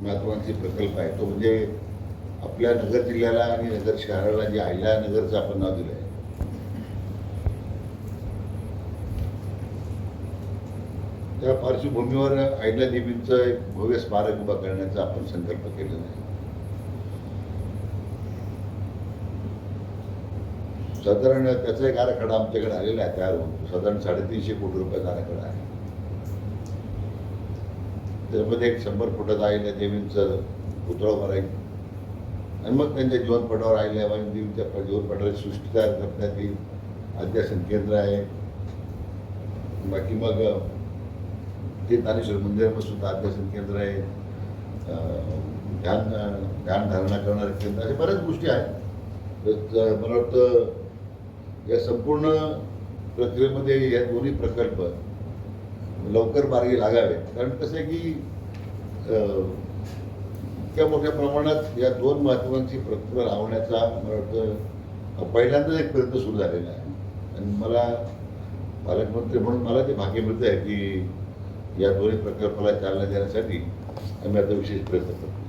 महत्त्वाचे प्रकल्प आहे. तो म्हणजे आपल्या नगर जिल्ह्याला आणि नगर शहराला जे आयल्या नगरचं आपण नाव दिलं आहे त्या पार्श्वभूमीवर आयल्या देवींचं एक भव्य स्मारक उभा करण्याचा आपण संकल्प केलेला आहे. साधारण त्याचा एक आराखडा आमच्याकडे आलेला आहे. तयार होऊन साधारण साडेतीनशे कोटी रुपयाचा आराखडा आहे. त्यामध्ये एक शंभर फुटाचा आईल्या देवींचं पुतळा भरायचं आणि मग त्यांच्या जीवनपटावर आईला म्हणजे देवीच्या जीवनपटावर सृष्टी तयार करण्यात येईल. अध्यासन केंद्र आहे. बाकी मग ते ज्ञानेश्वर मंदिरामध्ये सुद्धा अध्यासन केंद्र आहे. ध्यान ध्यानधारणा करणारे केंद्र अशा बऱ्याच गोष्टी आहेत. तर मला वाटतं या संपूर्ण प्रक्रियेमध्ये या दोन्ही प्रकल्प लवकर मार्गी लागावे. कारण कसं आहे की इतक्या मोठ्या प्रमाणात या दोन महत्वाची प्रक्रिया लावण्याचा मला वाटतं पहिल्यांदाच एक प्रयत्न सुरू झालेला आहे. आणि मला पालकमंत्री म्हणून मला ते भाग्य मिळतं आहे की या दोन्ही प्रकल्पाला चालना देण्यासाठी आम्ही आता विशेष प्रयत्न करतो